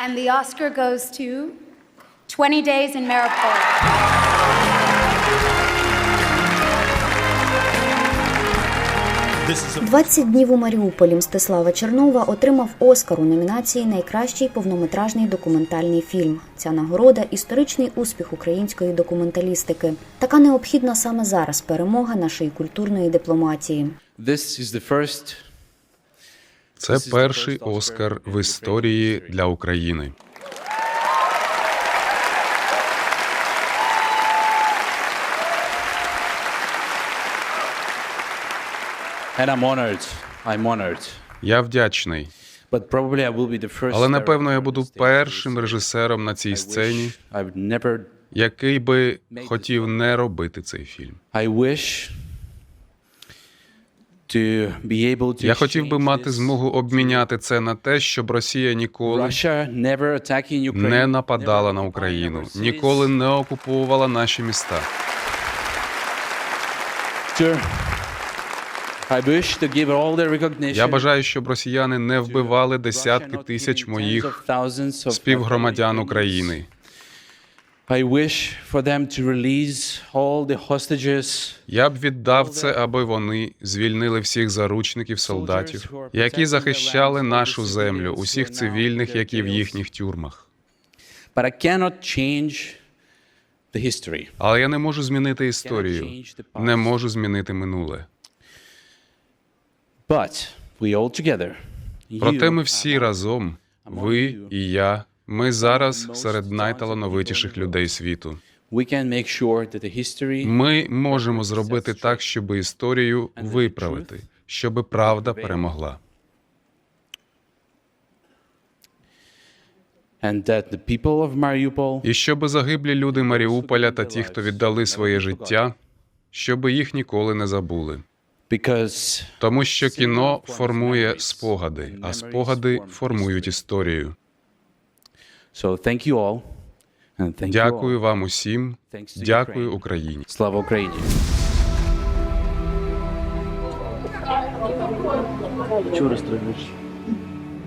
And the Oscar goes to 20 Days in Mariupol. «20 днів у Маріуполі Мстислава Чернова отримав Оскар у номінації Найкращий повнометражний документальний фільм. Ця нагорода історичний успіх української документалістики. Така необхідна саме зараз перемога нашої культурної дипломатії. This is the first Це перший Оскар в історії для України. and I'm honored. I'm honored. Я вдячний. Але напевно я буду першим режисером на цій сцені, який би хотів не робити цей фільм. Я хотів би мати змогу обміняти це на те, щоб Росія ніколи не нападала на Україну, ніколи не окуповувала наші міста. Я бажаю, щоб росіяни не вбивали десятки тисяч моїх співгромадян України. Я б віддав це, аби вони звільнили всіх заручників солдатів, які захищали нашу землю, усіх цивільних, які в їхніх тюрмах. But I cannot change the history. Але я не можу змінити історію, не можу змінити минуле. But we all together. Проте ми всі разом, ви і я, ми зараз серед найталановитіших людей світу. Ми можемо зробити так, щоб історію виправити, щоб правда перемогла. І щоб загиблі люди Маріуполя та ті, хто віддали своє життя, щоб їх ніколи не забули. Тому що кіно формує спогади, а спогади формують історію. Дякую all. вам усім. Дякую Україні. Слава Україні.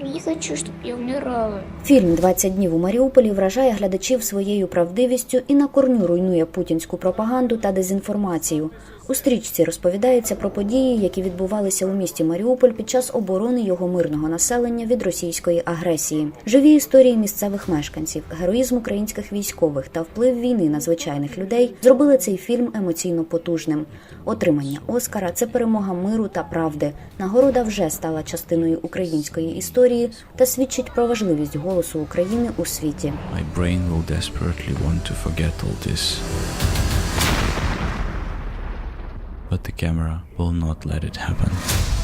Не хочу, чтобы я умирала. Фільм «20 днів у Маріуполі вражає глядачів своєю правдивістю і на корню руйнує путінську пропаганду та дезінформацію. У стрічці розповідається про події, які відбувалися у місті Маріуполь під час оборони його мирного населення від російської агресії. Живі історії місцевих мешканців, героїзм українських військових та вплив війни на звичайних людей зробили цей фільм емоційно потужним. Отримання Оскара це перемога миру та правди. Нагорода вже стала частиною української історії та свідчить про важливість голосу України у світі. My brain will desperately want to forget all this. But the camera will not let it happen.